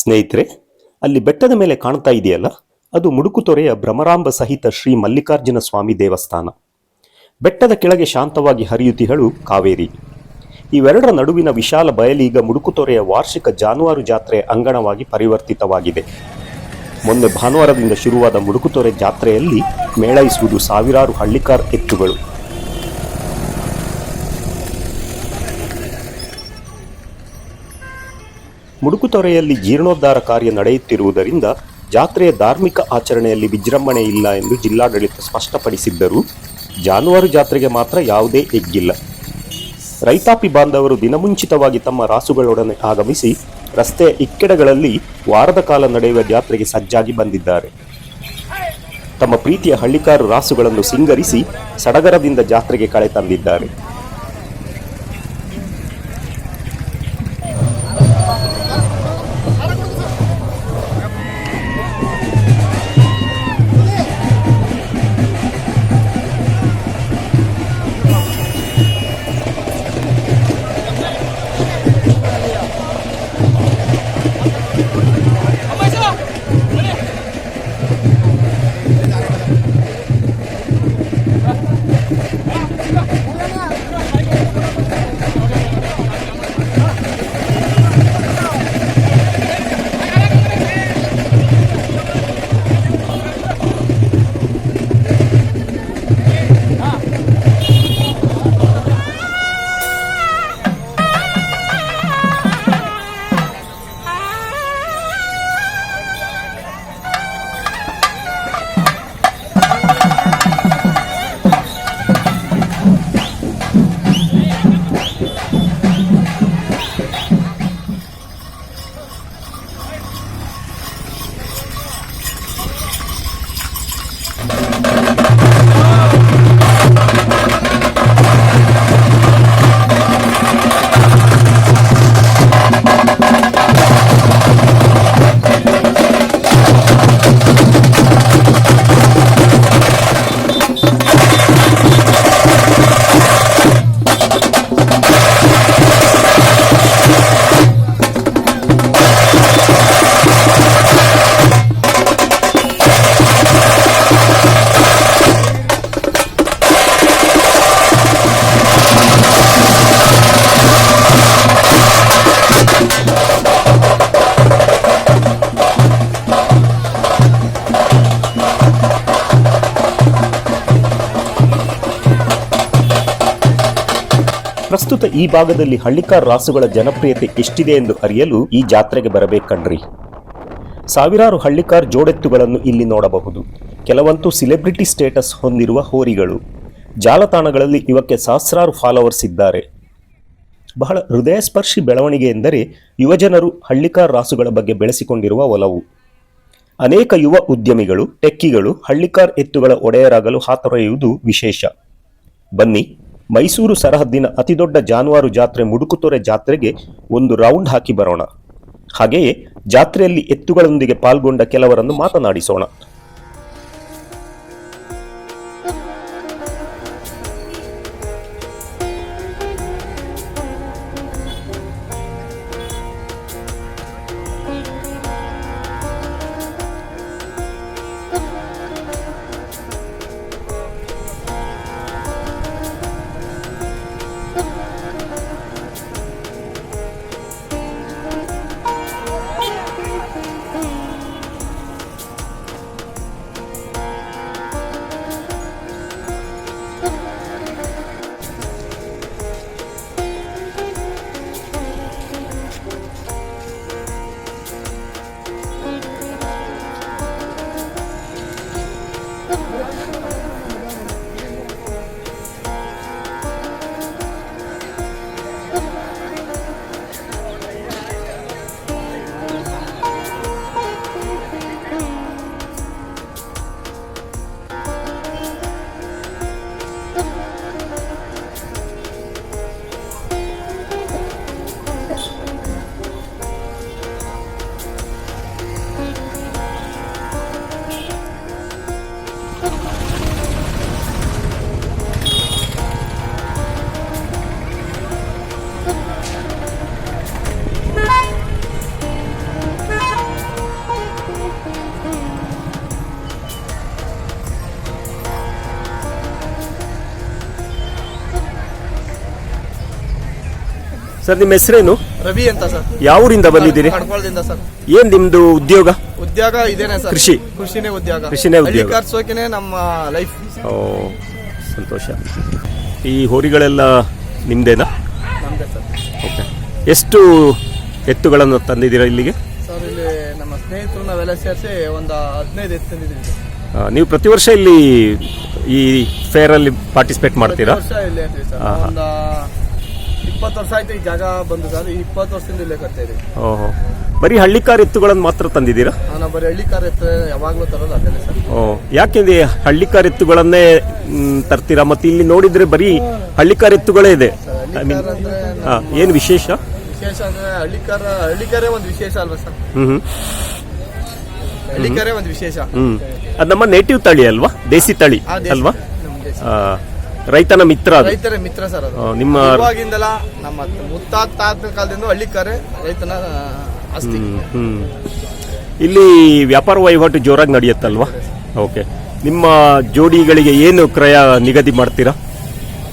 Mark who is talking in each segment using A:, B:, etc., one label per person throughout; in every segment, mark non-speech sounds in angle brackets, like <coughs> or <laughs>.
A: ಸ್ನೇಹಿತರೆ, ಅಲ್ಲಿ ಬೆಟ್ಟದ ಮೇಲೆ ಕಾಣ್ತಾ ಇದೆಯಲ್ಲ? ಅದು ಮುಡುಕುತೊರೆಯ ಭ್ರಮರಾಂಬ ಸಹಿತ ಶ್ರೀ ಮಲ್ಲಿಕಾರ್ಜುನ ಸ್ವಾಮಿ ದೇವಸ್ಥಾನ. ಬೆಟ್ಟದ ಕೆಳಗೆ ಶಾಂತವಾಗಿ ಹರಿಯುತಿಹಳು ಕಾವೇರಿ. ಇವೆರಡರ ನಡುವಿನ ವಿಶಾಲ ಬಯಲೀಗ ಮುಡುಕುತೊರೆಯ ವಾರ್ಷಿಕ ಜಾನುವಾರು ಜಾತ್ರೆ ಅಂಗಣವಾಗಿ ಪರಿವರ್ತಿತವಾಗಿದೆ. ಮೊನ್ನೆ ಭಾನುವಾರದಿಂದ ಶುರುವಾದ ಮುಡುಕುತೊರೆ ಜಾತ್ರೆಯಲ್ಲಿ ಮೇಳೈಸುವುದು ಸಾವಿರಾರು ಹಳ್ಳಿಕಾರ್ ಎತ್ತುಗಳು. ಮುಡುಕುತೊರೆಯಲ್ಲಿ ಜೀರ್ಣೋದ್ಧಾರ ಕಾರ್ಯ ನಡೆಯುತ್ತಿರುವುದರಿಂದ ಜಾತ್ರೆಯ ಧಾರ್ಮಿಕ ಆಚರಣೆಯಲ್ಲಿ ವಿಜೃಂಭಣೆ ಇಲ್ಲ ಎಂದು ಜಿಲ್ಲಾಡಳಿತ ಸ್ಪಷ್ಟಪಡಿಸಿದ್ದರೂ ಜಾನುವಾರು ಜಾತ್ರೆಗೆ ಮಾತ್ರ ಯಾವುದೇ ಎಗ್ಗಿಲ್ಲ. ರೈತಾಪಿ ಬಾಂಧವರು ದಿನಮುಂಚಿತವಾಗಿ ತಮ್ಮ ರಾಸುಗಳೊಡನೆ ಆಗಮಿಸಿ ರಸ್ತೆಯ ಇಕ್ಕೆಡಗಳಲ್ಲಿ ವಾರದ ಕಾಲ ನಡೆಯುವ ಜಾತ್ರೆಗೆ ಸಜ್ಜಾಗಿ ಬಂದಿದ್ದಾರೆ. ತಮ್ಮ ಪ್ರೀತಿಯ ಹಳ್ಳಿಕಾರು ರಾಸುಗಳನ್ನು ಸಿಂಗರಿಸಿ ಸಡಗರದಿಂದ ಜಾತ್ರೆಗೆ ಕಳೆ ತಂದಿದ್ದಾರೆ. ಪ್ರಸ್ತುತ ಈ ಭಾಗದಲ್ಲಿ ಹಳ್ಳಿಕಾರ್ ರಾಸುಗಳ ಜನಪ್ರಿಯತೆ ಎಷ್ಟಿದೆ ಎಂದು ಅರಿಯಲು ಈ ಜಾತ್ರೆಗೆ ಬರಬೇಕಣ್ರಿ ಸಾವಿರಾರು ಹಳ್ಳಿಕಾರ್ ಜೋಡೆತ್ತುಗಳನ್ನು ಇಲ್ಲಿ ನೋಡಬಹುದು. ಕೆಲವಂತೂ ಸೆಲೆಬ್ರಿಟಿ ಸ್ಟೇಟಸ್ ಹೊಂದಿರುವ ಹೋರಿಗಳು. ಜಾಲತಾಣಗಳಲ್ಲಿ ಇವಕ್ಕೆ ಸಹಸ್ರಾರು ಫಾಲೋವರ್ಸ್ ಇದ್ದಾರೆ. ಬಹಳ ಹೃದಯಸ್ಪರ್ಶಿ ಬೆಳವಣಿಗೆ ಎಂದರೆ ಯುವಜನರು ಹಳ್ಳಿಕಾರ್ ರಾಸುಗಳ ಬಗ್ಗೆ ಬೆಳೆಸಿಕೊಂಡಿರುವ ಒಲವು. ಅನೇಕ ಯುವ ಉದ್ಯಮಿಗಳು, ಟೆಕ್ಕಿಗಳು ಹಳ್ಳಿಕಾರ್ ಎತ್ತುಗಳ ಒಡೆಯರಾಗಲು ಹಾತೊರೆಯುವುದು ವಿಶೇಷ. ಬನ್ನಿ. ಮೈಸೂರು ಸರಹದ್ದಿನ ಅತಿದೊಡ್ಡ ಜಾನುವಾರು ಜಾತ್ರೆ ಮುಡುಕುತೊರೆ ಜಾತ್ರೆಗೆ ಒಂದು ರೌಂಡ್ ಹಾಕಿ ಬರೋಣ. ಹಾಗೆಯೇ ಜಾತ್ರೆಯಲ್ಲಿ ಎತ್ತುಗಳೊಂದಿಗೆ ಪಾಲ್ಗೊಂಡ ಕೆಲವರನ್ನು ಮಾತನಾಡಿಸೋಣ.
B: ಸರ್ ನಿಮ್ಮ ಹೆಸರೇನು?
C: ರವಿ ಅಂತ ಸರ್.
B: ಯಾವ ಊರಿಂದ ಬಂದಿದ್ದೀರಿ?
C: ಕಡ್ಕೊಳದಿಂದ ಸರ್.
B: ಏನ್ ನಿಮ್ದು ಉದ್ಯೋಗ?
C: ಉದ್ಯೋಗ ಇದೇನೆ ಸರ್.
B: ಕೃಷಿ.
C: ಕೃಷಿನೇ ಉದ್ಯೋಗ.
B: ಕೃಷಿನೇ ಉದ್ಯೋಗ.
C: ಹಳ್ಳಿ ಕಾರ್ಸೋಕೆನೆ ನಮ್ಮ ಲೈಫ್
B: ಓ ಸಂತೋಷ. ಈ ಹೋರಿಗಳೆಲ್ಲ ನಿಮ್ದೇನಾ?
C: ನಮ್ದೆ ಸರ್.
B: ಓಕೆ. ಎಷ್ಟು ಎತ್ತುಗಳನ್ನು ತಂದಿದ್ದೀರಾ ಇಲ್ಲಿಗೆ?
C: ಸರ್ ಇಲ್ಲಿ ನಮ್ಮ ಸ್ನೇಹಿತರು ನಾವೆಲ್ಲ ಸೇರಿಸಿ ಒಂದು ಹದಿನೈದು ಎತ್ತು ತಂದಿದ್ದೀವಿ ಸರ್.
B: ಆ, ನೀವು ಪ್ರತಿ ವರ್ಷ ಇಲ್ಲಿ ಈ ಫೇರ್ ಅಲ್ಲಿ ಪಾರ್ಟಿಸಿಪೇಟ್ ಮಾಡ್ತೀರಾ?
C: ವರ್ಷ ಇಲ್ಲೇ ಇರ್ತೀವಿ ಸರ್. ಒಂದು ಇಪ್ಪತ್ತು ವರ್ಷ ಆಯ್ತು ಈ ಜಾಗ ಬಂದು ಸರ್ ಈ ಇಪ್ಪತ್ತು ವರ್ಷದಿಂದ ಇಲ್ಲೇ ಕಟ್ತಾ
B: ಓಹೋ. ಬರೀ ಹಳ್ಳಿಕಾರ್ ಎತ್ತುಗಳನ್ನು ಮಾತ್ರ ತಂದಿದ್ದೀರಾ?
C: ನಾನು ಬರೀ ಹಳ್ಳಿ ಕಾರ್ ಎತ್ತ ಯಾವಾಗಲೂ ತರೋದು ಅದೇನೆ ಸರ್.
B: ಓ ಯಾಕೆಂದ್ರೆ ಹಳ್ಳಿಕಾರ್ ಎತ್ತುಗಳನ್ನೇ ಮ್, ತರ್ತೀರಾ? ಮತ್ತೆ ಇಲ್ಲಿ ನೋಡಿದ್ರೆ ಬರೀ ಹಳ್ಳಿಕಾರ್ ಎತ್ತುಗಳೇ ಇದೆ. ಐ ಮೀನ್
C: ಕಾರ್ ಅಂದ್ರೆ
B: ಏನು ವಿಶೇಷ?
C: ವಿಶೇಷ ಅಂದ್ರೆ ಹಳ್ಳಿ ಕಾರ್ ಹಳ್ಳಿ ಕಾರೇ ಒಂದು ವಿಶೇಷ ಅಲ್ವಾ ಸರ್?
B: ಹ್ಮ್ ಹ್ಮ್.
C: ಹಳ್ಳಿ ಕಾರೇ ಒಂದು ವಿಶೇಷ.
B: ಹ್ಮ್. ಅದು ನಮ್ಮ ನೇಟಿವ್ ತಳಿ ಅಲ್ವಾ? ದೇಸಿ ತಳಿ
C: ಆ ದೇಶ-
B: ಅಲ್ವಾ?
C: ಹಾ ದೇಶ.
B: ಆ, ರೈತನ ಮಿತ್ರ ಅದು.
C: ರೈತರ ಮಿತ್ರ ಸರ್ ಅದು.
B: ಆ, ನಿಮ್ಮ
C: ಇವಾಗಿಂದಲ್ಲ ನಮ್ಮ ಮುತ್ತಾತ ತಾತನ ಕಾಲದಿಂದ ಹಳ್ಳಿ ಕಾರ್ಯ ರೈತನ ಆಸ್ತಿ
B: ಹ್ಮ್. ಇಲ್ಲಿ ವ್ಯಾಪಾರ ವಹಿವಾಟು ಜೋರಾಗಿ ನಡೆಯುತ್ತಲ್ವಾ? ಓಕೆ. ನಿಮ್ಮ ಜೋಡಿಗಳಿಗೆ ಏನು ಕ್ರಯ ನಿಗದಿ ಮಾಡ್ತೀರಾ?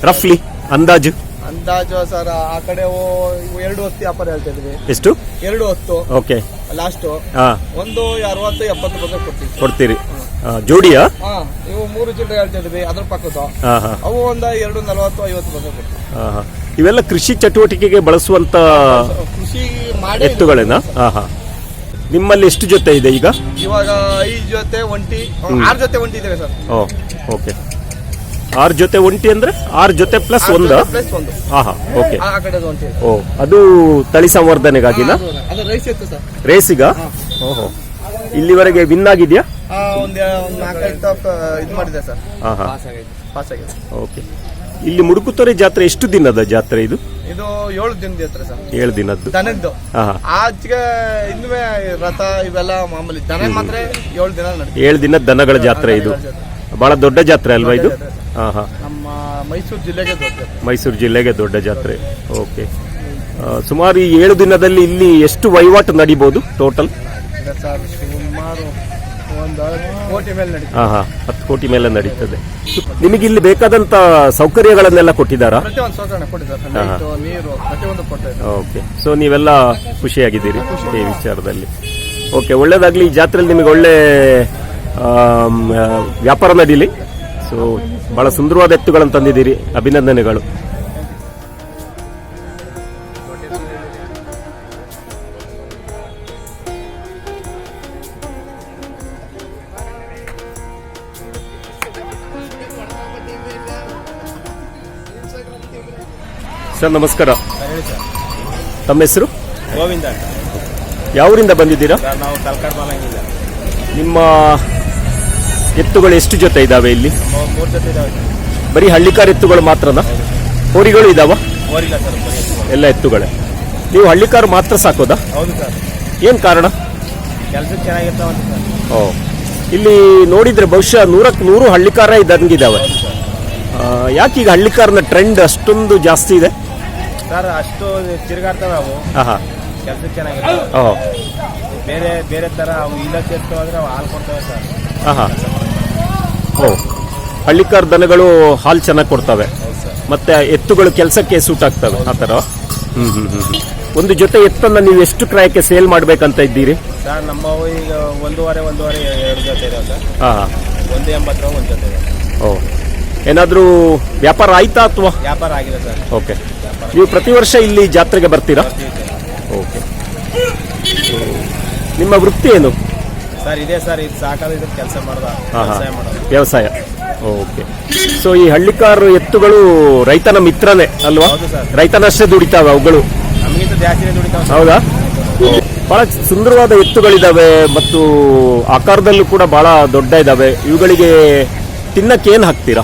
B: ರಫ್ಲಿ ಅಂದಾಜು?
C: ಅಂದಾಜು ಸರ್ ಆ ಕಡೆ ಓ- ಇವು ಎರಡು ಹೊತ್ತು ವ್ಯಾಪಾರ ಹೇಳ್ತಾ ಇದ್ವಿ.
B: ಎಷ್ಟು?
C: ಎರಡು ಹೊತ್ತು.
B: ಓಕೆ.
C: ಲಾಸ್ಟ್
B: ಹಾ.
C: ಒಂದು ಅರವತ್ತು ಎಪ್ಪತ್ತು ರೂಪಾಯಿ ಕೊಡ್ತೀವಿ.
B: ಕೊಡ್ತೀರಿ. ಜೋಡಿಯಾ?
C: ಹಾ ಇವು ಮೂರು ಚಿಲ್ಲರೆ ಹೇಳ್ತಾ ಇದ್ವಿ ಅದ್ರ ಪಕ್ಕದ
B: ಹಾ ಹಾ.
C: ಅವು ಒಂದು ಎರಡು ನಲವತ್ತು ಐವತ್ತು
B: ಹಾ. ಇವೆಲ್ಲ ಕೃಷಿ ಚಟುವಟಿಕೆಗೆ ಬಳಸುವಂತ
C: ಕೃಷಿ ಮಾಡಿ
B: ಎತ್ತುಗಳೇನಾ? ಹಾ ಹಾ. ನಿಮ್ಮಲ್ಲಿ ಎಷ್ಟು ಜೊತೆ ಇದೆ ಈಗ?
C: ಇವಾಗ ಐದು ಜೊತೆ ಒಂಟಿ ಆರು ಜೊತೆ ಒಂಟಿ ಇದೆ ಸರ್.
B: ಓ ಓಕೆ. ಆರು ಜೊತೆ ಒಂಟಿ ಅಂದ್ರೆ ಆರು ಜೊತೆ ಪ್ಲಸ್ ಒಂದು?
C: ಪ್ಲಸ್ ಒಂದು.
B: ಹಾ ಹಾ. ಓಕೆ.
C: ಆ ಕಡೆದು ಒಂಟಿ
B: ಓ ಅದು ತಳಿ ಸಂವರ್ಧನೆಗಾಗಿನ?
C: ಅದು- ರೈಸ್ ಇತ್ತು ಸರ್.
B: ರೇಸಿಗ? ಓಹೋ. ಇಲ್ಲಿವರೆಗೆ ವಿನ್ ಆಗಿದೆಯಾ?
C: ಒಂದ್ ಒಂದು ನಾಲ್ಕೈದು ಟಾಪ್ ಇದು ಮಾಡಿದೆ ಸರ್.
B: ಹಾ ಹಾ
C: ಪಾಸ್ ಆಗಿದೆ.
B: ಓಕೆ ಇಲ್ಲಿ ಮುಡುಕುತೊರೆ ಜಾತ್ರೆ ಎಷ್ಟು ದಿನದ ಜಾತ್ರೆ ಇದು?
C: ಇದು ಏಳು ದಿನದ ಹತ್ರ ಸರ್.
B: ಏಳು ದಿನದ್ದು.
C: ದನದ್ದು.
B: ಹಾ
C: ಆಚೆಗೆ ಇನ್ನುವೆ ರಥ ಇವೆಲ್ಲ ಮಾಮೂಲಿ ದನ ಮಾತ್ರ ಏಳು ದಿನ ನಡೀತದೆ.
B: ಏಳು ದಿನ ದನಗಳ ಜಾತ್ರೆ ಇದು. ಬಹಳ ದೊಡ್ಡ ಜಾತ್ರೆ ಅಲ್ವಾ ಇದು?
C: ಜಾತ್ರೆ.
B: ಹಾ ಹಾ
C: ನಮ್ಮ ಮೈಸೂರು ಜಿಲ್ಲೆಗೆ ದೊಡ್ಡ
B: ಮೈಸೂರು ಜಿಲ್ಲೆಗೆ ದೊಡ್ಡ ಜಾತ್ರೆ. ಓಕೆ ಸುಮಾರು ಈ ಏಳು ದಿನದಲ್ಲಿ ಇಲ್ಲಿ ಎಷ್ಟು ವಹಿವಾಟು ನಡೀಬಹುದು ಟೋಟಲ್
C: ಸರ್ ಸುಮಾರು
B: ಹಾ ಹಾ ಹತ್ತು ಕೋಟಿ ಮೇಲೆ ನಡೀತದೆ. ನಿಮಗೆ ಇಲ್ಲಿ ಬೇಕಾದಂತ ಸೌಕರ್ಯಗಳನ್ನೆಲ್ಲ ಕೊಟ್ಟಿದ್ದಾರಾ? ಓಕೆ. ಸೊ ನೀವೆಲ್ಲ ಖುಷಿಯಾಗಿದ್ದೀರಿ ಈ ವಿಚಾರದಲ್ಲಿ. ಓಕೆ ಒಳ್ಳೇದಾಗ್ಲಿ. ಈ ಜಾತ್ರೆಯಲ್ಲಿ ನಿಮಗೆ ಒಳ್ಳೆ ವ್ಯಾಪಾರ ನಡೀಲಿ. ಸೊ ಬಹಳ ಸುಂದರವಾದ ಎತ್ತುಗಳನ್ನು ತಂದಿದ್ದೀರಿ. ಅಭಿನಂದನೆಗಳು. ಸರ್ ನಮಸ್ಕಾರ. ತಮ್ಮ ಹೆಸರು?
C: ಗೋವಿಂದ
B: ಯಾವೂರಿಂದ ಬಂದಿದ್ದೀರಾ?
C: ಸರ್ ನಾವು ತಲಕಾಡ್ ಬಾಲಂಗಿಲ್ಲ
B: ನಿಮ್ಮ ಎತ್ತುಗಳು ಎಷ್ಟು ಜೊತೆ ಇದಾವೆ ಇಲ್ಲಿ?
C: ಮೂರು ಜೊತೆ ಇದಾವೆ
B: ಬರೀ ಹಳ್ಳಿಕಾರ್ ಎತ್ತುಗಳು ಮಾತ್ರನಾ? ಹೋರಿಗಳು ಇದಾವ?
C: ಓರಿಲ್ಲ ಸರ್ ಬರೀ
B: ಎಲ್ಲ ಎತ್ತುಗಳೇ. ನೀವು ಹಳ್ಳಿಕಾರು ಮಾತ್ರ ಸಾಕೋದಾ?
C: ಹೌದು ಸರ್.
B: ಏನ್ ಕಾರಣ?
C: ಕೆಲಸಕ್ಕೆ ಚೆನ್ನಾಗಿರ್ತಾವಂತ ಸರ್.
B: ಓ. ಇಲ್ಲಿ ನೋಡಿದ್ರೆ ಬಹುಶಃ ನೂರಕ್ಕೆ ನೂರು ಹಳ್ಳಿಕಾರ ಇದ್ದಂಗಿದಾವೆ. ಯಾಕೆ ಈಗ ಹಳ್ಳಿಕಾರನ ಟ್ರೆಂಡ್ ಅಷ್ಟೊಂದು ಜಾಸ್ತಿ ಇದೆ?
C: ಸರ್ ಅಷ್ಟು ತಿರುಗಾಡ್ತವೆ ಅವು
B: ಹಾಂ
C: ಕೆಲಸಕ್ಕೆ ಚೆನ್ನಾಗಿದೆ
B: ಓ.
C: ಬೇರೆ ಬೇರೆ ತರ ಅವು ಇಲ್ಲ ಸೇರ್ತಾವೆ ಅಂದ್ರೆ ಅವು ಹಾಲು ಕೊಡ್ತವೆ ಸರ್.
B: ಆಹಾ. ಓ. ಹಳ್ಳಿಕಾರ್ ದನಗಳು ಹಾಲು ಚೆನ್ನಾಗಿ ಕೊಡ್ತವೆ.
C: ಹೌದು ಸರ್.
B: ಮತ್ತೆ ಎತ್ತುಗಳು ಕೆಲಸಕ್ಕೆ ಸೂಟ್ ಆಗ್ತವೆ. ಆ ಥರ. ಹ್ಮ್ ಹ್ಞೂ ಹ್ಮ್ ಹ್ಮ್. ಒಂದು ಜೊತೆ ಎತ್ತನ್ನ ನೀವು ಎಷ್ಟು ಕ್ರಯಕ್ಕೆ ಸೇಲ್ ಮಾಡ್ಬೇಕಂತ ಇದ್ದೀರಿ?
C: ಸರ್ ನಮ್ಮವು ಈಗ ಒಂದೂವರೆ ಒಂದೂವರೆ ಎರಡು ಜೊತೆ ಇದೆ ಸರ್.
B: ಹಾ
C: ಒಂದು ಎಂಬತ್ತು ಒಂದು ಜೊತೆ ಇದೆ.
B: ಓ. ಏನಾದರೂ ವ್ಯಾಪಾರ ಆಯ್ತಾ ಅಥವಾ?
C: ವ್ಯಾಪಾರ ಆಗಿದೆ ಸರ್.
B: ಓಕೆ. ನೀವು ಪ್ರತಿ ವರ್ಷ ಇಲ್ಲಿ ಜಾತ್ರೆಗೆ ಬರ್ತೀರಾ. ಓಕೆ ನಿಮ್ಮ ವೃತ್ತಿ ಏನು?
C: ಸರ್ ಇದೆ ಸರ್ ಇದು ಸಾಕಾದ ಕೆಲಸ ಮಾಡ್ದ
B: ಹಾ ಹಾ
C: ವ್ಯವಸಾಯ ಮಾಡೋದು.
B: ವ್ಯವಸಾಯ. ಓಕೆ ಸೊ ಈ ಹಳ್ಳಿಕಾರು ಎತ್ತುಗಳು ರೈತನ ಮಿತ್ರನೇ ಅಲ್ವಾ?
C: ಹೌದು ಸರ್.
B: ರೈತನಷ್ಟೇ ದುಡಿತಾವೆ ಅವುಗಳು.
C: ನಮಗಿಂತ ಜಾಸ್ತಿನೇ ದುಡಿತಾವೆ ಸರ್.
B: ಹೌದಾ? ಬಹಳ ಸುಂದರವಾದ ಎತ್ತುಗಳಿದಾವೆ ಮತ್ತು ಆಕಾರದಲ್ಲೂ ಕೂಡ ಬಹಳ ದೊಡ್ಡ ಇದಾವೆ ಇವುಗಳಿಗೆ ತಿನ್ನಕ್ಕೆ ಏನು ಹಾಕ್ತೀರಾ?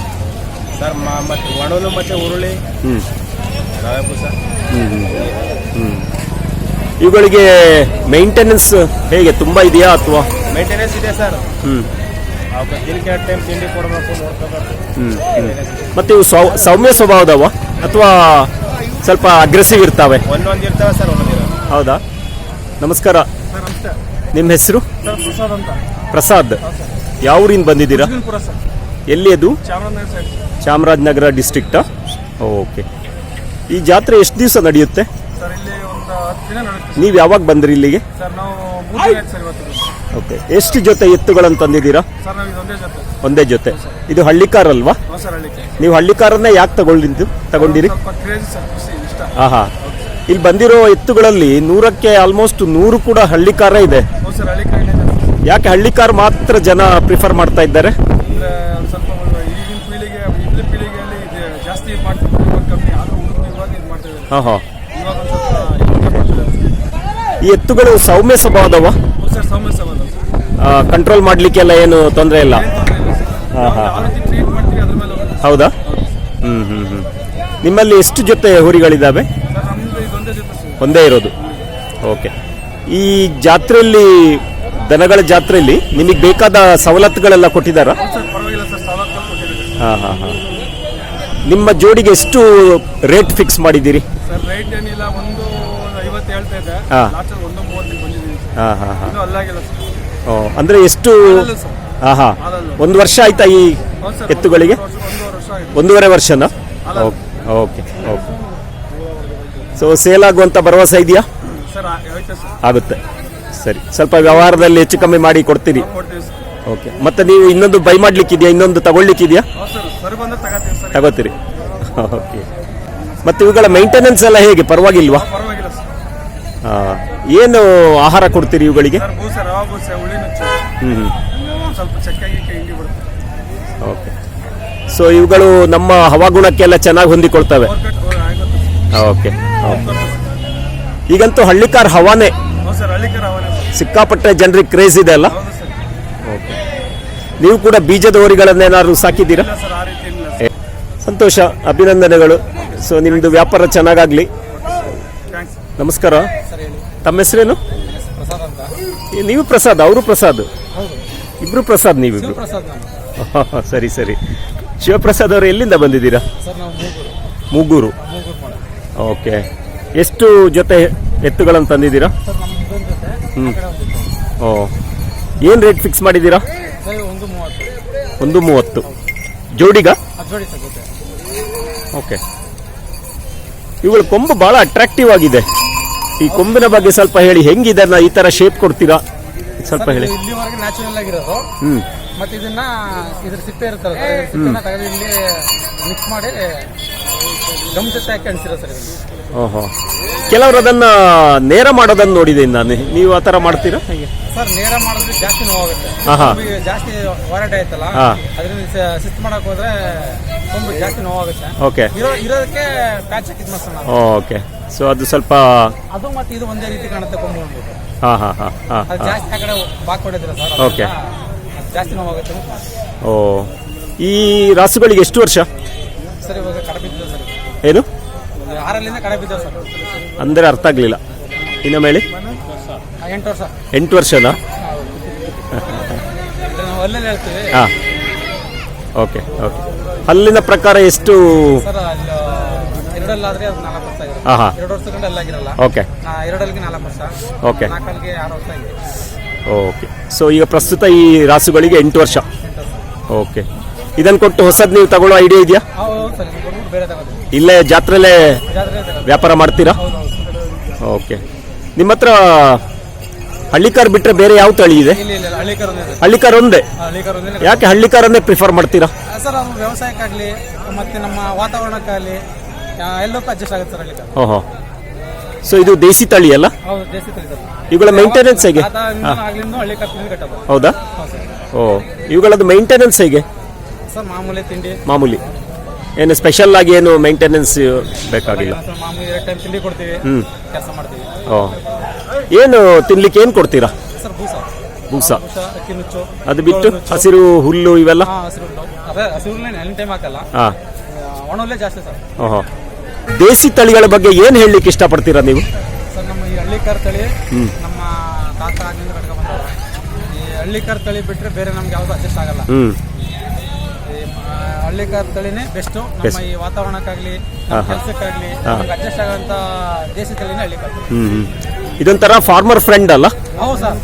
C: ಸರ್ ಮ- ಮತ್ತೆ ಒಣಲು ಮತ್ತೆ ಉರುಳಿ
B: ಹ್ಮ್. ಹ್ಮ್. ಇವುಗಳಿಗೆ ಮೇಂಟೆನೆನ್ಸ್ ಹೇಗೆ? ತುಂಬಾ ಇದೆಯಾ ಅಥವಾ?
C: ಮೇಂಟೆನೆನ್ಸ್ ಇದೆ ಸರ್ ದಿನಕ್ಕೆ ಟೈಮ್ ತಿಂಡಿ ಕೊಡಬೇಕು ನೋಡ್ಕೋಬೇಕು.
B: ಹ್ಮ್ ಮತ್ತೆ ಇವು ಸೌ- ಸೌಮ್ಯ ಸ್ವಭಾವದವ ಅಥವಾ ಸ್ವಲ್ಪ ಅಗ್ರೆಸಿವ್ ಇರ್ತಾವೆ?
C: ಒಂದೊಂದು ಇರ್ತವೆ ಸರ್ ಒಂದೊಂದು
B: ಹೌದಾ? ನಮಸ್ಕಾರ. ನಿಮ್ಮ ಹೆಸರು?
C: ಸರ್ ಪ್ರಸಾದ್ ಅಂತ.
B: ಪ್ರಸಾದ್. ಯಾವ ಊರಿಂದ ಬಂದಿದ್ದೀರಾ? ಎಲ್ಲಿ ಅದು?
C: ಚಾಮರಾಜನಗರ
B: ಡಿಸ್ಟ್ರಿಕ್ಟಾ ಓಕೆ. ಈ ಜಾತ್ರೆ ಎಷ್ಟು ದಿವಸ ನಡೆಯುತ್ತೆ?
D: ಸರ್ ಇಲ್ಲಿ ಒಂದು ಹತ್ತು ದಿನ ನಡೆಯುತ್ತೆ.
B: ನೀವು ಯಾವಾಗ ಬಂದ್ರಿ ಇಲ್ಲಿಗೆ?
D: ಸರ್ ನಾವು ಮೂರು ದಿನ ಆಯ್ತು ಸರ್ ಇವತ್ತು
B: ಓಕೆ. ಎಷ್ಟು ಜೊತೆ ಎತ್ತುಗಳನ್ನು ತಂದಿದ್ದೀರಾ?
D: ಸರ್ ನಾವು ಇದೊಂದೇ ಜೊತೆ
B: ಒಂದೇ ಜೊತೆ. ಇದು ಹಳ್ಳಿಕಾರ ಅಲ್ವಾ
D: ಸರ್
B: ನೀವು ಹಳ್ಳಿಕಾರನ್ನೇ ಯಾಕೆ ತಗೊಂಡಿದ್ದು ತಗೊಂಡಿರಿ?
D: ಸ್ವಲ್ಪ ಕ್ರೇಜಿ ಸರ್ ಖುಷಿ ಇಷ್ಟ.
B: ಆಹಾ. ಇಲ್ಲಿ ಬಂದಿರೋ ಎತ್ತುಗಳಲ್ಲಿ ನೂರಕ್ಕೆ ಆಲ್ಮೋಸ್ಟ್ ನೂರು ಕೂಡ ಹಳ್ಳಿಕಾರ ಇದೆ.
D: ಹ್ಞೂ ಸರ್ ಹಳ್ಳಿ ಕಡೆನೇ ಜಾಸ್ತಿ
B: ಯಾಕೆ ಹಳ್ಳಿಕಾರ ಮಾತ್ರ ಜನ ಪ್ರಿಫರ್ ಮಾಡ್ತಾ ಇದ್ದಾರೆ?
D: ಸ್ವಲ್ಪ ಈಗಿನ ಪೀಳಿಗೆ ಈಗಿನ ಪೀಳಿಗೆಯಲ್ಲಿ ಇದು ಜಾಸ್ತಿ ಇದು ಮಾಡ್ತಿದ್ರು ಇವಾಗ ಕಮ್ಮಿ ಆದರೂ ಹುಡುಗರು ಇವಾಗ ಇದು ಮಾಡ್ತಿದ್ದಾರೆ
B: ಹಾಂ ಹಾಂ. ಈ ಎತ್ತುಗಳು ಸೌಮ್ಯ ಸ್ವಭಾವದವ
D: ಸರ್ ಸರ್
B: ಕಂಟ್ರೋಲ್ ಮಾಡ್ಲಿಕ್ಕೆಲ್ಲ ಏನು ತೊಂದರೆ ಇಲ್ಲ? ಹಾ.
D: ಹೋಗುತ್ತೆ.
B: ಹೌದಾ? ಹ್ಞೂ ಹ್ಞೂ ಹ್ಞೂ ನಿಮ್ಮಲ್ಲಿ ಎಷ್ಟು ಜೊತೆ ಹುರಿಗಳಿದ್ದಾವೆ? ಒಂದೇ ಇರೋದು. ಓಕೆ. ಈ ಜಾತ್ರೆಯಲ್ಲಿ, ದನಗಳ ಜಾತ್ರೆಯಲ್ಲಿ ನಿಮಗೆ ಬೇಕಾದ ಸವಲತ್ತುಗಳೆಲ್ಲ ಕೊಟ್ಟಿದ್ದಾರಾ? ಹಾಂ ಹಾಂ ಹಾಂ. ನಿಮ್ಮ ಜೋಡಿಗೆ ಎಷ್ಟು ರೇಟ್ ಫಿಕ್ಸ್ ಮಾಡಿದ್ದೀರಿ?
D: ಸರ್ ರೈಟ್ ಏನಿಲ್ಲ ಒಂದು ಐವತ್ತು ಹೇಳ್ತಾ ಇದೆ
B: ಹಾ.
D: ಲಾಸ್ಟ್ ಒಂದು ಮೂವತ್ತಿಗೆ ಬಂದಿದ್ದೀವಿ
B: ಹಾಂ ಹಾಂ ಹಾಂ.
D: ಇನ್ನೂ ಅಲ್ಲಾಗಿಲ್ಲ ಸರ್.
B: ಓ ಅಂದರೆ ಎಷ್ಟು
D: ಅಲ್ಲ ಸರ್.
B: ಹಾಂ ಹಾಂ. ಒಂದು ವರ್ಷ ಆಯ್ತಾ ಈ
D: ಹೌದು ಸರ್
B: ಎತ್ತುಗಳಿಗೆ?
D: ಒಂದು ವರ್ಷ- ಒಂದೂವರೆ ವರ್ಷ ಆಗಿದೆ.
B: ಒಂದೂವರೆ ವರ್ಷನಾ? Okay okay okay. So sale ಆಗುವಂಥ ಭರವಸೆ ಇದೆಯಾ?
D: ಸರ್ ಆ- ಐತೆ ಸರ್.
B: ಆಗುತ್ತೆ. ಸರಿ ಸ್ವಲ್ಪ ವ್ಯವಹಾರದಲ್ಲಿ ಹೆಚ್ಚು ಕಮ್ಮಿ ಮಾಡಿ ಕೊಡ್ತೀರಿ.
D: ಕೊಡ್ತೀವಿ ಸರ್.
B: ಓಕೆ. ಮತ್ತೆ ನೀವು ಇನ್ನೊಂದು ಬೈ ಮಾಡ್ಲಿಕ್ಕಿದೆಯಾ? ಇನ್ನೊಂದು ತಗೊಳ್ಲಿಕ್ಕಿದೆಯಾ?
D: ಹೌದು ಸರ್ ಸರಿ ಬಂದ್ರೆ ತಗೋತೀವಿ ಸರ್.
B: ತಗೋತೀರಿ. ಓಕೆ. ಮತ್ತೆ ಇವುಗಳ ಮೇಂಟೆನೆನ್ಸ್ ಎಲ್ಲ ಹೇಗೆ? ಪರವಾಗಿಲ್ವಾ?
D: ಪರವಾಗಿಲ್ಲ ಸರ್.
B: ಏನು ಆಹಾರ ಕೊಡ್ತೀರಿ ಇವುಗಳಿಗೆ?
D: ಸರ್ ಬೂಸೆ ರವಾ ಬೂಸೆ ಹುಳಿ ನುಚ್ಚು.
B: ಹ್ಞೂ
D: ಹಿಂಡಿ ಬಿಡುತ್ತೆ
B: ಓಕೆ. ಸೊ ಇವುಗಳು ನಮ್ಮ ಹವಾಗುಣಕ್ಕೆಲ್ಲ ಚೆನ್ನಾಗಿ ಹೊಂದಿಕೊಳ್ತವೆ. Okay okay. ಈಗಂತೂ ಹಳ್ಳಿಕಾರ್ ಹವಾನೇ.
D: ಹೌದು ಸರ್ ಹಳ್ಳಿಕರ ಅವನೇ
B: ಸಿಕ್ಕಾಪಟ್ಟೆ ಜನರಿಗೆ ಕ್ರೇಜ್ ಇದೆ ಅಲ್ಲ?
D: ಹೌದು ಸರ್.
B: ಓಕೆ. ನೀವು ಕೂಡ ಬೀಜದ ಹೋರಿಗಳನ್ನೇನಾದ್ರು ಸಾಕಿದ್ದೀರಾ?
D: ಇಲ್ಲ ಸರ್ ಆ ರೀತಿ ಇಲ್ಲ ಸರ್
B: ಸಂತೋಷ ಅಭಿನಂದನೆಗಳು. ಸೊ ನಿಮ್ಮದು ವ್ಯಾಪಾರ ಚೆನ್ನಾಗಾಗಲಿ. ನಮಸ್ಕಾರ. ತಮ್ಮ ಹೆಸರೇನು? ನೀವು ಪ್ರಸಾದ್ ಅವರು ಪ್ರಸಾದ್. ಇಬ್ರು ಪ್ರಸಾದ್ ನೀವಿಬ್ರು. ಸರಿ ಸರಿ. ಶಿವಪ್ರಸಾದ್ ಅವರು ಎಲ್ಲಿಂದ ಬಂದಿದ್ದೀರಾ?
D: ಮೂಗೂರು.
B: ಓಕೆ. ಎಷ್ಟು ಜೊತೆ ಎತ್ತುಗಳನ್ನು ತಂದಿದ್ದೀರಾ?
D: ಹ್ಞೂ.
B: ಓ. ಏನು ರೇಟ್ ಫಿಕ್ಸ್ ಮಾಡಿದ್ದೀರಾ?
D: ಒಂದು ಮೂವತ್ತು.
B: ಜೋಡಿಗ? ಓಕೆ. ಇವುಗಳ ಕೊಂಬು ಬಹಳ ಅಟ್ರಾಕ್ಟಿವ್ ಆಗಿದೆ. ಈ ಕೊಂಬಿನ ಬಗ್ಗೆ ಸ್ವಲ್ಪ ಹೇಳಿ ಹೆಂಗಿದೆ ಈ ತರ ಶೇಪ್ ಕೊಡ್ತೀರಾ? ಸ್ವಲ್ಪ ಹೇಳಿ.
D: ಇಲ್ಲಿವರೆಗೆ ನ್ಯಾಚುರಲ್ ಆಗಿರೋದು.
B: ಹ್ಮ್.
D: ಮತ್ತೆ ಇದನ್ನ ಇದ್ರ ಸಿಪ್ಪೆ ಇರುತ್ತಲ್ಲ ಸಿಪ್ಪೆನ ತೆಗೆದು ಇಲ್ಲಿ ಮಿಕ್ಸ್ ಮಾಡಿ ಗಮ್ ಜೊತೆ ಸರ್
B: ಓಹೋ. ಕೆಲವರು ಅದನ್ನ ನೇರ ಮಾಡೋದನ್ನ ನೋಡಿದ್ದೀನಿ ನಾನು. ನೀವು ಆ ಥರ ಮಾಡ್ತೀರಾ? ಹೇಗೆ.
D: ಸರ್ ನೇರ ಮಾಡಿದ್ರೆ ಜಾಸ್ತಿ ನೋವಾಗುತ್ತೆ.
B: ಆಹಾ.
D: ಕೊಂಬಿಗೆ ಜಾಸ್ತಿ ಹೋರಾಟ ಆಯ್ತಲ್ಲ
B: ಹಾ.
D: ಅದರಿಂದ ಶಿಸ್ತು ಮಾಡಕ್ ಹೋದ್ರೆ ಕೊಂಬು ಜಾಸ್ತಿ ನೋವಾಗುತ್ತೆ.
B: ಓಕೆ.
D: ಇರೋ ಇರೋದಕ್ಕೆ ಪ್ಯಾಚ್ ಹಾಕಿದ್ ಮಾಡ್ಸೋಣ
B: ಓಕೆ. ಸೊ ಅದು ಸ್ವಲ್ಪ
D: ಅದು ಮತ್ತೆ ಇದು ಒಂದೇ ರೀತಿ ಕಾಣುತ್ತೆ ಕೊಂಬು ಅಂದ್ಬಿಟ್ಟು
B: ಹಾಂ ಹಾಂ ಹಾಂ ಹಾಂ
D: ಅದು ಜಾಸ್ತಿ ಆ ಕಡೆ ಬಾಕೊಂಡಿದ್ರೆ ಸರ್
B: Okay.
D: ಅದರಿಂದ ಜಾಸ್ತಿ ನೋವಾಗುತ್ತೆ.
B: ಓ. ಈ ರಾಸುಗಳಿಗೆ ಎಷ್ಟು ವರ್ಷ?
D: ಸರ್ ಇವಾಗ ಕಡೆ ಬಿದ್ದಿದೆ ಸರ್ ಇದು.
B: ಏನು? ಅಂದರೆ ಅರ್ಥ ಆಗಲಿಲ್ಲ. ಇನ್ನೊಮ್ಮೆ ಹೇಳಿ
D: ಎಂಟು ವರ್ಷ.
B: ಎಂಟು ವರ್ಷನಾ? ಹಾಂ. Okay okay. ಅಲ್ಲಿನ ಪ್ರಕಾರ ಎಷ್ಟು? ಹಾಂ ಹಾಂ ಓಕೆ. ಓಕೆ. ಓಕೆ. ಸೊ ಈಗ ಪ್ರಸ್ತುತ ಈ ರಾಸುಗಳಿಗೆ ಎಂಟು ವರ್ಷ. ಓಕೆ. ಇದನ್ನು ಕೊಟ್ಟು ಹೊಸದು ನೀವು ತಗೊಳ್ಳೋ ಐಡಿಯಾ ಇದೆಯಾ? ಇಲ್ಲೇ ಜಾತ್ರೆಲೇ ವ್ಯಾಪಾರ ಮಾಡ್ತೀರಾ? ಓಕೆ. ನಿಮ್ಮ ಹತ್ರ ಹಳ್ಳಿಕಾರ್ ಬಿಟ್ಟರೆ ಬೇರೆ ಯಾವ ತಳಿ ಇದೆ?
D: ಹಳ್ಳಿಕಾರ್ ಇಲ್ಲ ಯಾಕೆ
B: ಹಳ್ಳಿಕಾರ್ ಒಂದೇ? ಪ್ರಿಫರ್ ಮಾಡ್ತೀರಾ?
D: ಸರ್ ಅದು ವ್ಯವಸಾಯಕ್ಕಾಗಲಿ ಮತ್ತೆ ನಮ್ಮ ವಾತಾವರಣಕ್ಕಾಗಲಿ ಎಲ್ಲಕ್ಕೂ ಅಡ್ಜಸ್ಟ್ ಆಗುತ್ತೆ ಸರ್ ಹಳ್ಳಿಕರ್.
B: ಓಹೋ. ಸೊ ಇದು ದೇಸಿ ತಳಿ ಅಲ್ಲ?
D: ಹೌದು ದೇಸಿ ತಳಿ ಸರ್.
B: ಇವುಗಳ ಮೇಂಟೆನೆನ್ಸ್ ಹೇಗೆ? ಹೌದಾ? ಓ ಇವುಗಳದ್ದು ಮೇಂಟೆನೆನ್ಸ್ ಹೇಗೆ?
D: ಸರ್ ಮಾಮೂಲಿ ತಿಂಡಿ.
B: ಮಾಮೂಲಿ. ಏನು ಸ್ಪೆಷಲ್ ಆಗಿ ಏನು ಮೇಂಟೆನೆನ್ಸ್ ಬೇಕಾಗಿಲ್ಲ. ಹ್ಮ್. ಓ. ಏನು ತಿನ್ಲಿಕ್ಕೆ ಏನು ಕೊಡ್ತೀರಾ?
D: ಸರ್ ಬೂಸ.
B: ಅದು ಬಿಟ್ಟು ಹಸಿರು ಹುಲ್ಲು ಇವೆಲ್ಲ?
D: ಹಾಂ
B: ಓಹೋ. ದೇಸಿ ತಳಿಗಳ ಬಗ್ಗೆ ಏನು ಹೇಳಲಿಕ್ಕೆ ಇಷ್ಟಪಡ್ತೀರಾ ನೀವು?
D: ಹಳ್ಳಿಕಾರ್ ತಳಿ. ನಮ್ಮ ತಾತ ಆಗಿಂದ ಕಟ್ಕೊಂಡ್ ಬಂದವ್ರು. ಈ ಹಳ್ಳಿಕಾರ್ ತಳಿ ಬಿಟ್ರೆ ಬೇರೆ ನಮ್ಗೆ ಯಾವ್ದು ಅಡ್ಜಸ್ಟ್ ಆಗಲ್ಲ.
B: ಹ್ಮ್.
D: ಹಳ್ಳಿಕಾರ್ ತಳಿನೇ ಬೆಸ್ಟ್ ನಮ್ಮ ಈ ವಾತಾವರಣಕ್ಕಾಗ್ಲಿ
B: ನಮ್ಮ.
D: ಕೆಲಸಕ್ಕಾಗ್ಲಿ ಅಡ್ಜಸ್ಟ್ ಆಗುವಂತ ದೇಸಿ ತಳಿನೇ ಹಳ್ಳಿಕಾರ್
B: ಹ್ಮ್ ಇದೊಂಥರ ಫಾರ್ಮರ್ ಫ್ರೆಂಡ್ ಅಲ್ಲ?
D: ಹೌದು ಸರ್.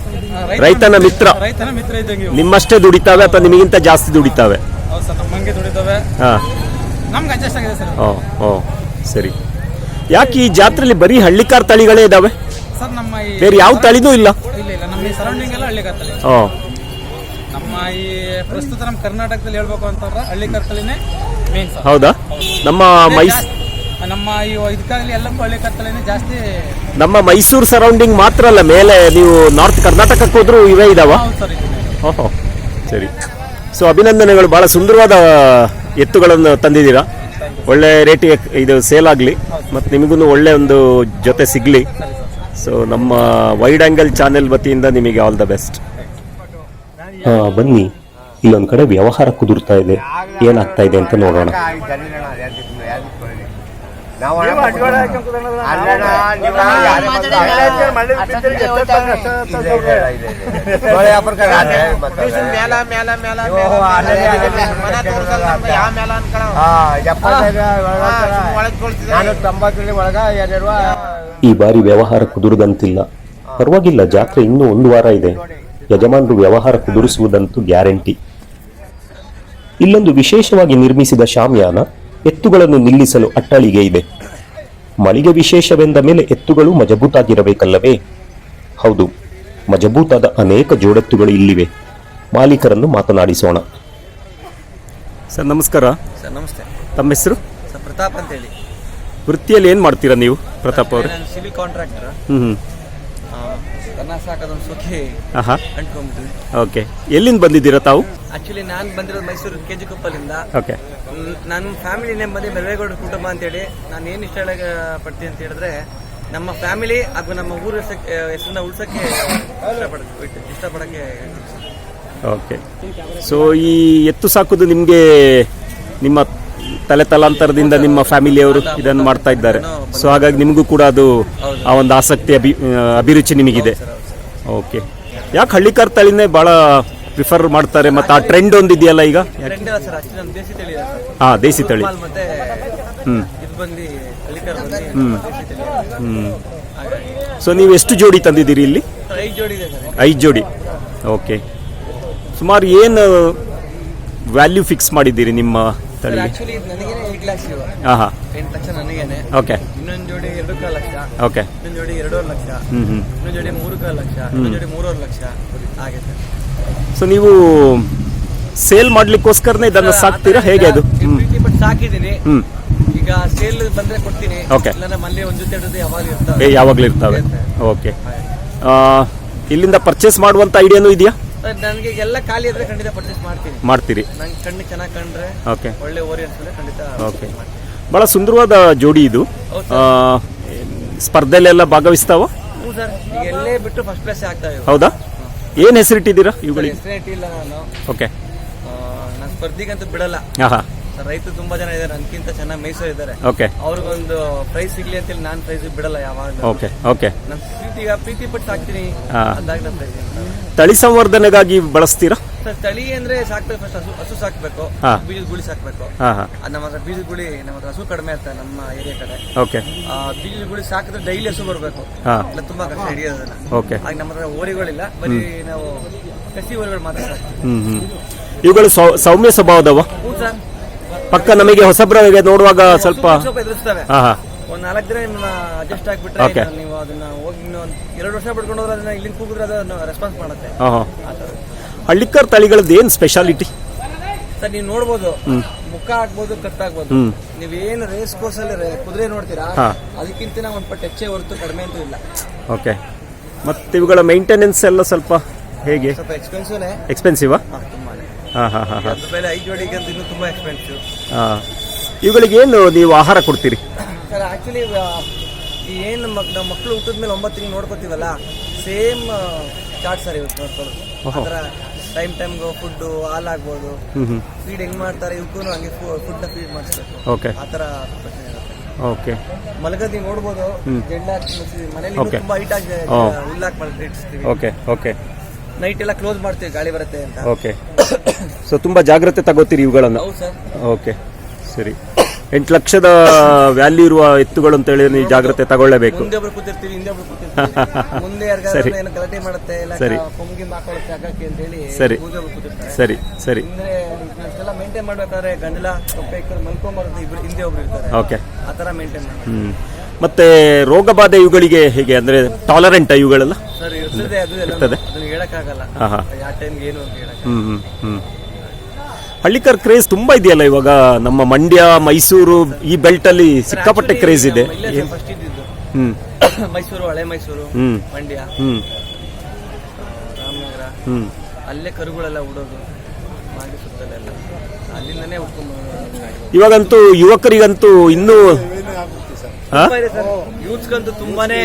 B: ರೈತನ ಮಿತ್ರ.
D: ರೈತನ ಮಿತ್ರ ಇದ್ದಂಗೆ.
B: ನಿಮ್ಮಷ್ಟೇ ದುಡಿತಾವೆ ಅಥವಾ ನಿಮಗಿಂತ ಜಾಸ್ತಿ ದುಡಿತಾವೆ?
D: ಹೌದು ಸರ್ ನಮ್ಮಂಗೆ ದುಡಿತಾವೆ
B: ಹಾ.
D: ನಮ್ಗೆ ಅಡ್ಜಸ್ಟ್ ಆಗಿದೆ ಸರ್.
B: ಓ ಓ ಸರಿ. ಯಾಕೆ ಈ ಜಾತ್ರೆಯಲ್ಲಿ ಬರೀ ಹಳ್ಳಿಕಾರ್ ತಳಿಗಳೇ ಇದಾವೆ?
D: ಸರ್ ನಮ್ಮ
B: ಬೇರೆ ಯಾವ ತಳಿನೂ ಇಲ್ಲ.
D: ಇಲ್ಲ ಇಲ್ಲ ನಮ್ಮ ಸರೌಂಡಿಂಗ್ ಎಲ್ಲ ಹಳ್ಳಿ ತಳಿ.
B: ಓ.
D: ನಮ್ಮ ಈ ಪ್ರಸ್ತುತ ನಮ್ಮ ಕರ್ನಾಟಕದಲ್ಲಿ ಹೇಳ್ಬೇಕು ಅಂತಂದ್ರೆ ಹಳ್ಳಿ ಮೇನ್ ಸರ್
B: ಹೌದಾ? ನಮ್ಮ ಮೈಸ್
D: ನಮ್ಮ ಈ ಇದಕ್ಕಾಗಲಿ ಎಲ್ಲಕ್ಕೂ ಹಳ್ಳಿ ಜಾಸ್ತಿ
B: ನಮ್ಮ ಮೈಸೂರು ಸರೌಂಡಿಂಗ್ ಮಾತ್ರ ಅಲ್ಲ ಮೇಲೆ ನೀವು ನಾರ್ತ್ ಕರ್ನಾಟಕಕ್ಕೆ ಹೋದ್ರೂ ಇವೇ ಇದಾವ?
D: ಹೌದು ಸರ್ ಇದೆ
B: ಓಹೋ ಸರಿ. ಸೊ ಅಭಿನಂದನೆಗಳು ಬಹಳ ಸುಂದರವಾದ ಎತ್ತುಗಳನ್ನು ತಂದಿದ್ದೀರಾ? ಒಳ್ಳೆ ರೇಟಿಗೆ ಇದು ಸೇಲ್ ಆಗಲಿ ಮತ್ತು ನಿಮಗೂ ಒಳ್ಳೆ ಒಂದು ಜೊತೆ ಸಿಗಲಿ. ಸೊ ನಮ್ಮ ವೈಡ್ ಆ್ಯಂಗಲ್ ಚಾನೆಲ್ ವತಿಯಿಂದ ನಿಮಗೆ ಆಲ್ ದ ಬೆಸ್ಟ್ ಬನ್ನಿ. ಇಲ್ಲೊಂದು ಕಡೆ ವ್ಯವಹಾರ ಕುದುರ್ತಾ ಇದೆ. ಏನಾಗ್ತಾ ಇದೆ ಅಂತ ನೋಡೋಣ. ಈ ಬಾರಿ ವ್ಯವಹಾರ ಕುದುರದಂತಿಲ್ಲ. ಪರವಾಗಿಲ್ಲ, ಜಾತ್ರೆ ಇನ್ನೂ ಒಂದು ವಾರ ಇದೆ. ಯಜಮಾನರು ವ್ಯವಹಾರ ಕುದುರಿಸುವುದಂತೂ ಗ್ಯಾರಂಟಿ. ಇಲ್ಲೊಂದು ವಿಶೇಷವಾಗಿ ನಿರ್ಮಿಸಿದ ಶಾಮಿಯಾನ ಎತ್ತುಗಳನ್ನು ನಿಲ್ಲಿಸಲು ಅಟ್ಟಳಿಗೆ ಇದೆ. ಮಳಿಗೆ ವಿಶೇಷವೆಂದ ಮೇಲೆ ಎತ್ತುಗಳು ಮಜಬೂತಾಗಿರಬೇಕಲ್ಲವೇ? ಹೌದು ಮಜಬೂತಾದ ಅನೇಕ ಜೋಡೆತ್ತುಗಳು ಇಲ್ಲಿವೆ. ಮಾಲೀಕರನ್ನು ಮಾತನಾಡಿಸೋಣ. ಸರ್ ನಮಸ್ಕಾರ.
E: ಸರ್ ನಮಸ್ತೆ.
B: ತಮ್ಮ ಹೆಸರು?
E: ಸರ್ ಪ್ರತಾಪ್ ಅಂತ ಹೇಳಿ
B: ವೃತ್ತಿಯಲ್ಲಿ ಏನು ಮಾಡ್ತೀರಾ ನೀವು ಪ್ರತಾಪ್ ಅವರು?
E: ನಾನು ಸಿವಿಲ್ ಕಾಂಟ್ರಾಕ್ಟರ್.
B: ಹ್ಮ್
E: ಸಾಕೋದೊಂದು ಸುಖಿ
B: ಆಹಾ. ಓಕೆ ಎಲ್ಲಿಂದ ಬಂದಿದ್ದೀರಾ ತಾವು?
E: ಆಕ್ಚುಲಿ ನಾನು ಬಂದಿರೋದು ಮೈಸೂರು ಕೆ ಜಿ ಕೊಪ್ಪಲಿಂದ.
B: ಓಕೆ
E: ಮ್, ನನ್ನ ಫ್ಯಾಮಿಲಿ ನೇಮ್ ಬಂದು ಬೆಳವೇಗೌಡ ಕುಟುಂಬ ಅಂತೇಳಿ. ನಾನು ಏನು ಇಷ್ಟ ಪಡ್ತೀನಿ ಅಂತ ಹೇಳಿದ್ರೆ ನಮ್ಮ ಫ್ಯಾಮಿಲಿ ಹಾಗೂ ನಮ್ಮ ಊರ ಹೆಸಕ್ಕೆ ಹೆಸರನ್ನ ಉಳ್ಸಕ್ಕೆ ಇಷ್ಟಪಡ ಇಷ್ಟಪಡಕ್ಕೆ
B: ಓಕೆ ಸೊ ಈ ಎತ್ತು ಸಾಕುದು ನಿಮಗೆ ನಿಮ್ಮ ತಲೆ ತಲಾಂತರದಿಂದ ನಿಮ್ಮ ಫ್ಯಾಮಿಲಿಯವರು ಇದನ್ನು ಮಾಡ್ತಾ ಇದ್ದಾರೆ. ಸೊ ಹಾಗಾಗಿ ನಿಮಗೂ ಕೂಡ ಅದು ಆ ಒಂದು ಆಸಕ್ತಿ ಅಭಿ ಆ, ಅಭಿರುಚಿ ನಿಮಗಿದೆ. ಓಕೆ ಯಾಕೆ ಹಳ್ಳಿಕಾರ್ ತಳಿನೇ ಭಾಳ ಪ್ರಿಫರ್ ಮಾಡ್ತಾರೆ ಮತ್ತು ಆ ಟ್ರೆಂಡ್ ಒಂದು ಇದೆಯಲ್ಲ ಈಗ
E: ಹಾ ದೇಸಿ ತಳಿ ಇದೆ ಸರ್.
B: ಹಾಂ ದೇಸಿ ತಳಿ.
E: ಮಾಲ್ ಮತ್ತೆ
B: ಹ್ಮ್.
E: ಇದು ಬಂದು ಹಳ್ಳಿಕರ್ ಬಂದು ದೇಸಿ ತಳಿ
B: ಹ್ಮ್. ಸೊ ನೀವು ಎಷ್ಟು ಜೋಡಿ ತಂದಿದ್ದೀರಿ ಇಲ್ಲಿ?
E: ಐದು ಜೋಡಿ
B: ಓಕೆ ಸುಮಾರು ಏನು ವ್ಯಾಲ್ಯೂ ಫಿಕ್ಸ್ ಮಾಡಿದ್ದೀರಿ ನಿಮ್ಮ ತಳಿ.
E: ಆಕ್ಚುಲಿ ನನಗೇನೆ ಏಟ್ ಲ್ಯಾಕ್ಸ್ ಇವ.
B: ಹಾಂ ಹಾಂ
E: ಎಂಟು ಲಕ್ಷ ನನಗೇನೆ.
B: ಓಕೆ
E: ಇನ್ನೊಂದು ಜೋಡಿ ಎರಡು ಕಾಲು ಲಕ್ಷ.
B: ಓಕೆ
E: ಇನ್ನೊಂದು ಜೋಡಿ ಎರಡೂವರೆ ಲಕ್ಷ.
B: ಹ್ಞೂ ಹ್ಞೂ
E: ಇನ್ನೊಂದು ಜೋಡಿ ಮೂರು ಕಾಲು ಲಕ್ಷ ಇನ್ನೊಂದು ಜೋಡಿ ಮೂರುವರೆ ಲಕ್ಷ. ಹಾಗೆ ಸರ್
B: ಸೊ ನೀವು ಸೇಲ್ ಮಾಡ್ಲಿಕ್ಕೋಸ್ಕರನೇ ಇದನ್ನ ಸಾಕ್ತೀರಾ? ಹೇಗೆ ಅದು?
E: ಪಟ್ಟು ಸಾಕಿದ್ದೀನಿ.
B: ಹ್ಮ್.
E: ಈಗ ಸೇಲ್ ಬಂದ್ರೆ ಕೊಡ್ತೀನಿ.
B: Okay.
E: ಇಲ್ಲ ಮಲ್ಲಿ ಒಂದು ಜೊತೆ ಎರಡು ಯಾವಾಗ ಇರ್ತಾವೆ.
B: ಏ ಯಾವಾಗಲೂ ಇರ್ತವೆ. ಓಕೆ ಇಲ್ಲಿಂದ ಪರ್ಚೇಸ್ ಮಾಡುವಂತ ಐಡಿಯಾನು ಇದೆಯಾ?
E: ನನಗೆ ಎಲ್ಲ ಖಾಲಿ ಇದ್ರೆ ಖಂಡಿತ ಪರ್ಚೇಸ್ ಮಾಡ್ತೀನಿ.
B: ಮಾಡ್ತೀರಿ.
E: ನಂಗೆ ಕಣ್ಣು ಚೆನ್ನಾಗಿ ಕಂಡ್ರೆ
B: ಓಕೆ
E: ಒಳ್ಳೆ ಓರಿಯನ್ಸ್ ಅಂದ್ರೆ ಖಂಡಿತ
B: ಓಕೆ ಬಹಳ ಸುಂದರವಾದ ಜೋಡಿ ಇದು. ಸ್ಪರ್ಧೆಲೆಲ್ಲ ಭಾಗವಹಿಸ್ತಾವ?
E: ಹ್ಞೂ ಸರ್. ಈಗ ಎಲ್ಲೇ ಬಿಟ್ಟು ಫಸ್ಟ್ ಪ್ಲೇಸ್ ಆಗ್ತಾ ಇವೆ.
B: ಹೌದಾ? ಏನ್ ಹೆಸರಿಟ್ಟಿದ್ದೀರಾ ಇವುಗಳಿಗೆ?
E: ಹೆಸರೇ ಇಟ್ಟಿಲ್ಲ ನಾನು.
B: ಓಕೆ
E: ನಾನು ಸ್ಪರ್ಧಿಗಂತೂ ಬಿಡಲ್ಲ.
B: ಹಾ ಹಾ
E: ರೈತರು ತುಂಬಾ ಜನ ಇದ್ದಾರೆ ನನ್ಕಿಂತ ಚೆನ್ನಾಗಿ ಮೈಸೂರು ಇದ್ದಾರೆ.
B: ಓಕೆ
E: ಅವ್ರಿಗೊಂದು ಪ್ರೈಸ್ ಸಿಗ್ಲಿ ಅಂತೇಳಿ ನಾನು ಪ್ರೈಸ್ ಬಿಡಲ್ಲ ಯಾವಾಗ.
B: ಓಕೆ ಓಕೆ
E: ಪ್ರೀತಿಗ ಪ್ರೀತಿ ಪಟ್ಟು ಹಾಕ್ತೀನಿ.
B: ಹಾ.
E: ಅಂದಾಗ ನನ್ನ ಪ್ರೈಸ್
B: ತಳಿ ಸಂವರ್ಧನೆಗಾಗಿ ಬಳಸ್ತೀರಾ?
E: ಸರ್ ತಳಿ ಅಂದ್ರೆ ಸಾಕ್ಬೇಕು ಫಸ್ಟ್ ಹಸು ಹಸು ಸಾಕ್ಬೇಕು.
B: ಹಾ.
E: ಬೀಜದ ಗುಳಿ ಸಾಕ್ಬೇಕು.
B: ಹಾ ಹಾ.
E: ಅದು ನಮ್ಮ ಹತ್ರ ಬೀಜದ ಗುಳಿ ನಮ್ಮ ಹತ್ರ ಹಸು ಕಡಿಮೆ ಇರ್ತದೆ ನಮ್ಮ ಏರಿಯಾ ಕಡೆ.
B: ಓಕೆ
E: ಆ, ಬೀಜದ ಗುಳಿ ಸಾಕಿದ್ರೆ ಡೈಲಿ ಹಸು ಬರಬೇಕು.
B: ಹಾ.
E: ಇಲ್ಲ ತುಂಬಾ ಕಷ್ಟ ಹಿಡಿಯೋದನ್ನ
B: ಓಕೆ
E: ಆಗ ನಮ್ಮ ಹತ್ರ ಓರಿಗಳಿಲ್ಲ ಬರೀ ನಾವು ಕಸಿ ಓರಿಗಳು ಮಾತ್ರ ಸಾಕ್ತೀವಿ.
B: ಇವುಗಳು ಸೌ- ಸೌಮ್ಯ ಸ್ವಭಾವದವ?
E: ಹ್ಞೂ ಸರ್.
B: ಪಕ್ಕ ನಮಗೆ ಹೊಸಬ್ರಿಗೆ ನೋಡುವಾಗ ಸ್ವಲ್ಪ
E: ಸ್ವಲ್ಪ ಎದುರಿಸ್ತವೆ
B: ಹಾ ಹಾ.
E: ಒಂದ್ ನಾಲ್ಕು ದಿನ ನಿಮ್ಮನ್ನ ಅಡ್ಜಸ್ಟ್ ಆಗ್ಬಿಟ್ರೆ
B: Okay.
E: ನೀವು ಅದನ್ನ ಹೋಗಿ ಇನ್ನು ಒಂದ್ ಎರಡು ವರ್ಷ ಬಿಟ್ಕೊಂಡು ಹೋದ್ರೆ ಅದನ್ನ ಇಲ್ಲಿಂದ ಕೂಗಿದ್ರೆ ಅದು ರೆಸ್ಪಾನ್ಸ್ ಮಾಡುತ್ತೆ.
B: ಹಾ ಹಾ.
E: ಆ ಥರ.
B: ಹಳ್ಳಿಕಾರ್ ತಳಿಗಳದ್ದು ಏನು ಸ್ಪೆಷಾಲಿಟಿ
E: ಸರ್ ನೀವು ನೋಡ್ಬೋದು. ಮುಖ ಹಾಕ್ಬೋದು ಕತ್ತಾಗ್ಬೋದು
B: ಹ್ಮ್.
E: ನೀವೇನು ರೇಸ್ ಕೋರ್ಸ್ ಅಲ್ಲಿ ರೇ- ಕುದುರೆ ನೋಡ್ತೀರಾ?
B: ಹಾ.
E: ಅದಕ್ಕಿಂತ ಒಂದ್ ಪಟ್ಟು ಹೆಚ್ಚೆ ಹೊರತು ಕಡಿಮೆ ಅಂತೂ ಇಲ್ಲ.
B: ಓಕೆ ಮತ್ತೆ ಇವುಗಳ ಮೇಂಟೆನೆನ್ಸ್ ಎಲ್ಲ ಸ್ವಲ್ಪ ಹೇಗೆ?
E: ಸ್ವಲ್ಪ ಎಕ್ಸ್ಪೆನ್ಸಿವ್ನೇ
B: ಎಕ್ಸ್ಪೆನ್ಸಿವಾ
E: ತುಂಬಾನೇ.
B: ಹಾಂ ಹಾಂ ಹಾಂ ಹಾಂ.
E: ಅದ್ರ ಬೆಲೆ ಐದು ಅಂತ ಇನ್ನೂ ತುಂಬಾ ಎಕ್ಸ್ಪೆನ್ಸಿವ್
B: ಹಾಂ ಇವುಗಳಿಗೆ ಏನು ನೀವು ಆಹಾರ ಕೊಡ್ತೀರಿ?
E: ಸರ್ ಆಕ್ಚುಲಿ ಈ ಏನು ಮಕ್ ನಮ್ಮ ಮಕ್ಕಳು ಹುಟ್ಟಿದ ಮೇಲೆ ಒಂಬತ್ತು ತಿಂಗಳು ನೋಡ್ಕೋತೀವಲ್ಲ ಸೇಮ್ ಚಾರ್ಟ್ ಸರ್ ಇವತ್ತು ನೋಡ್ಕೊಳ್ಳೋದು. ಥರ ಟೈಮ್ ಟೈಮ್ಗೆ ಫುಡ್ಡು ಹಾಲಾಗ್ಬೋದು.
B: ಆಗ್ಬೋದು
E: ಫೀಡ್ ಹೆಂಗ್ ಮಾಡ್ತಾರೆ ಇವಕ್ಕೂ ಹಂಗೆ ಫುಡ್ ಫೀಡ್ ಮಾಡಿಸ್ಬೇಕು.
B: ಓಕೆ
E: ಆ ಥರ
B: ಓಕೆ
E: ಮಲಗದಿ ನೋಡ್ಬೋದು ಜೆಂಡ ಮನೇಲಿ ತುಂಬಾ ಹೈಟ್ ಆಗಿ. ಹುಲ್ಲಾಕ್ ಮಲಗಿರ್ತೀವಿ
B: ಓಕೆ ಓಕೆ
E: ನೈಟ್ ಎಲ್ಲ ಕ್ಲೋಸ್ ಮಾಡ್ತೀವಿ ಗಾಳಿ ಬರುತ್ತೆ ಅಂತ.
B: ಓಕೆ <coughs> ಸೊ ತುಂಬಾ ಜಾಗ್ರತೆ ತಗೋತೀರಿ ಇವುಗಳನ್ನು. ಓಕೆ ಸರಿ. ಎಂಟು ಲಕ್ಷದ ವ್ಯಾಲ್ಯೂ ಇರುವ ಎತ್ತುಗಳು ಅಂತೇಳಿ ನೀವು ಜಾಗ್ರತೆ ತಗೊಳ್ಳೇಬೇಕು. <laughs> ಸರಿ.
E: ಸರಿ. ಅಂತ ಹೇಳಿ
B: ಸರಿ. ಸರಿ ಸರಿ. ಓಕೆ
E: ಆ ತರ ಮೇಂಟೈನ್
B: ಹ್ಞೂ ಮತ್ತೆ ರೋಗ ಬಾಧೆ ಇವುಗಳಿಗೆ ಹೇಗೆ ಅಂದ್ರೆ ಟಾಲರೆಂಟ್ ಇವುಗಳೆಲ್ಲ?
E: ಇರ್ತದೆ
B: ಹಾ, ಹಾ. ಹ್ಮ್ ಹ್ಮ್ ಹ್ಮ್. ಹಳ್ಳಿಕಾರ್ ಕ್ರೇಜ್ ತುಂಬಾ ಇದೆಯಲ್ಲ ಇವಾಗ? ನಮ್ಮ ಮಂಡ್ಯ ಮೈಸೂರು ಈ ಬೆಲ್ಟ್ ಅಲ್ಲಿ ಸಿಕ್ಕಾಪಟ್ಟೆ ಕ್ರೇಜ್ ಇದೆ. <coughs>
E: ಮೈಸೂರು ಹಳೆ ಮೈಸೂರು ಮಂಡ್ಯ.
B: ಹ್ಮ್.
E: ರಾಮನಗರ.
B: ಹ್ಮ್.
E: ಅಲ್ಲೇ ಕರುಗಳೆಲ್ಲ ಉಡೋದು ಮಾಡಿ ಸುತ್ತಲೆಲ್ಲ. ಅಲ್ಲಿಂದನೇ
B: ಇವಾಗಂತೂ ಯುವಕರಿಗಂತೂ ಇನ್ನೂ
E: ತುಂಬಾನೇ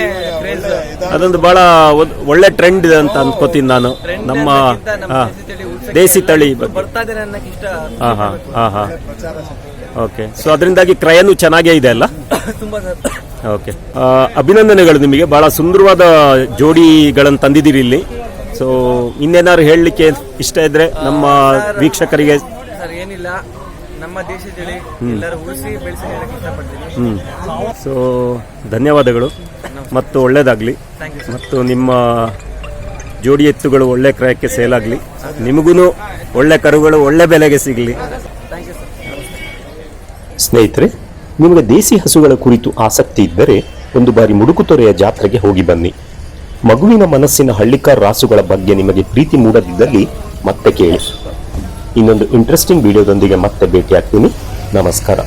B: ಅದೊಂದು ಬಹಳ ಒಳ್ಳೆ ಟ್ರೆಂಡ್ ಇದೆ ಅಂತ ಅನ್ಕೋತೀನಿ ನಾನು. ನಮ್ಮ ಹಾ, ದೇಸಿ ತಳಿ ಬಗ್ಗೆ.
E: ಬರ್ತಾ ಇದಾರೆ ಅನ್ನಕ್ಕೆ ಇಷ್ಟ
B: ಹಾ ಹಾ ಹಾ ಹಾ. ಓಕೆ ಸೊ ಅದರಿಂದಾಗಿ ಕ್ರಯನು ಚೆನ್ನಾಗೇ ಇದೆ ಅಲ್ಲ? <laughs>
E: ತುಂಬಾ ಸರ್.
B: ಓಕೆ ಅಭಿನಂದನೆಗಳು ನಿಮಗೆ. ಬಹಳ ಸುಂದರವಾದ ಜೋಡಿಗಳನ್ನು ತಂದಿದ್ದೀರಿ ಇಲ್ಲಿ. ಸೊ ಇನ್ನೇನಾದ್ರು ಹೇಳಲಿಕ್ಕೆ ಇಷ್ಟ ಇದ್ರೆ ನಮ್ಮ ವೀಕ್ಷಕರಿಗೆ
E: ಸರ್ ಏನಿಲ್ಲ. ನಮ್ಮ ದೇಶದಲ್ಲಿ ಎಲ್ಲರೂ ಉಳಿಸಿ ಬೆಳೆಸಿ ಇಷ್ಟಪಡ್ತೀನಿ.
B: ಸೊ ಧನ್ಯವಾದಗಳು. ಮತ್ತು ಒಳ್ಳೇದಾಗ್ಲಿ.
E: ಥ್ಯಾಂಕ್ ಯು
B: ಮತ್ತು ನಿಮ್ಮ ಜೋಡಿ ಎತ್ತುಗಳು ಒಳ್ಳೆ ಕ್ರಯಕ್ಕೆ ಸೇಲ್ ಆಗಲಿ ನಿಮಗೂ ಒಳ್ಳೆ ಕರುಗಳು ಒಳ್ಳೆ ಬೆಲೆಗೆ ಸಿಗಲಿ.
E: ಥ್ಯಾಂಕ್ ಯು ಸರ್
B: ಸ್ನೇಹಿತರೆ ನಿಮಗೆ ದೇಸಿ ಹಸುಗಳ ಕುರಿತು ಆಸಕ್ತಿ ಇದ್ದರೆ ಒಂದು ಬಾರಿ ಮುಡುಕುತೊರೆಯ ಜಾತ್ರೆಗೆ ಹೋಗಿ ಬನ್ನಿ. ಮಗುವಿನ ಮನಸ್ಸಿನ ಹಳ್ಳಿಕಾರ್ ರಾಸುಗಳ ಬಗ್ಗೆ ನಿಮಗೆ ಪ್ರೀತಿ ಮೂಡದಿದ್ದಲ್ಲಿ ಮತ್ತೆ ಕೇಳಿ. ಇನ್ನೊಂದು ಇಂಟ್ರೆಸ್ಟಿಂಗ್ ವಿಡಿಯೋದೊಂದಿಗೆ ಮತ್ತೆ ಭೇಟಿಯಾಗ್ತೀನಿ. ನಮಸ್ಕಾರ.